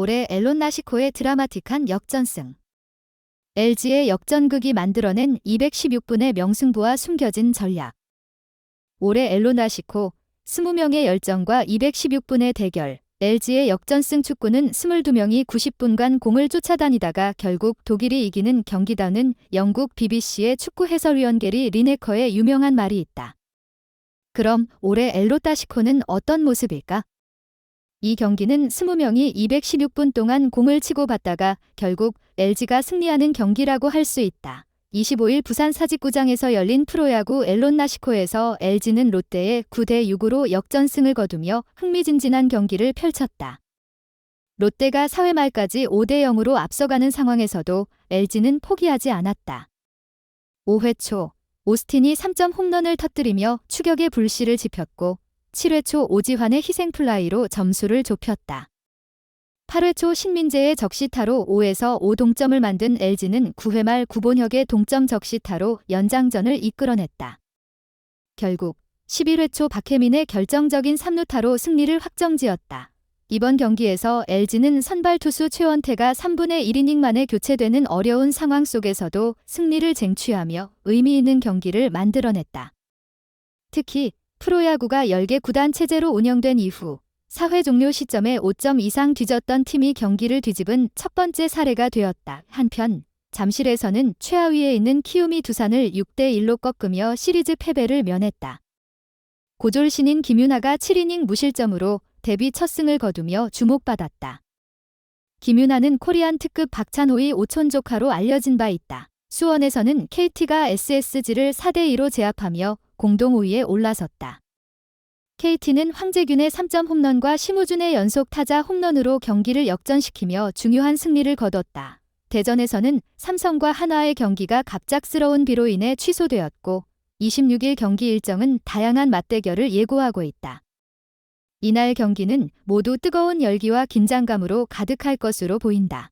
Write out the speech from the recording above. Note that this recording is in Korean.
올해 앨론 나시코의 드라마틱한 역전승. LG의 역전극이 만들어낸 216분의 명승부와 숨겨진 전략. 올해 앨론 나시코 20명의 열정과 216분의 대결. LG의 역전승 축구는 22명이 90분간 공을 쫓아다니다가 결국 독일이 이기는 경기다는 영국 BBC의 축구 해설위원 게리 리네커의 유명한 말이 있다. 그럼 올해 엘로 따시코는 어떤 모습일까? 이 경기는 20명이 216분 동안 공을 치고 받다가 결국 LG가 승리하는 경기라고 할 수 있다. 25일 부산 사직구장에서 열린 프로야구 엘론 나시코에서 LG는 롯데에 9대 6으로 역전승을 거두며 흥미진진한 경기를 펼쳤다. 롯데가 4회 말까지 5대 0으로 앞서가는 상황에서도 LG는 포기하지 않았다. 5회 초 오스틴이 3점 홈런을 터뜨리며 추격의 불씨를 지폈고 7회 초 오지환의 희생플라이로 점수를 좁혔다. 8회 초 신민재의 적시타로 5에서 5 동점을 만든 LG는 9회 말 구본혁의 동점 적시타로 연장전을 이끌어냈다. 결국 11회 초 박혜민의 결정적인 3루타로 승리를 확정지었다. 이번 경기에서 LG는 선발 투수 최원태가 3분의 1이닝 만에 교체되는 어려운 상황 속에서도 승리를 쟁취하며 의미 있는 경기를 만들어냈다. 특히 프로야구가 10개 구단 체제로 운영된 이후 4회 종료 시점에 5점 이상 뒤졌던 팀이 경기를 뒤집은 첫 번째 사례가 되었다. 한편 잠실에서는 최하위에 있는 키움이 두산을 6대 1로 꺾으며 시리즈 패배를 면했다. 고졸 신인 김윤아가 7이닝 무실점으로 데뷔 첫 승을 거두며 주목받았다. 김윤아는 코리안 특급 박찬호의 오촌 조카로 알려진 바 있다. 수원에서는 KT가 SSG를 4대 2로 제압하며 공동 5위에 올라섰다. KT는 황재균의 3점 홈런과 심우준의 연속 타자 홈런으로 경기를 역전시키며 중요한 승리를 거뒀다. 대전에서는 삼성과 한화의 경기가 갑작스러운 비로 인해 취소되었고 26일 경기 일정은 다양한 맞대결을 예고하고 있다. 이날 경기는 모두 뜨거운 열기와 긴장감으로 가득할 것으로 보인다.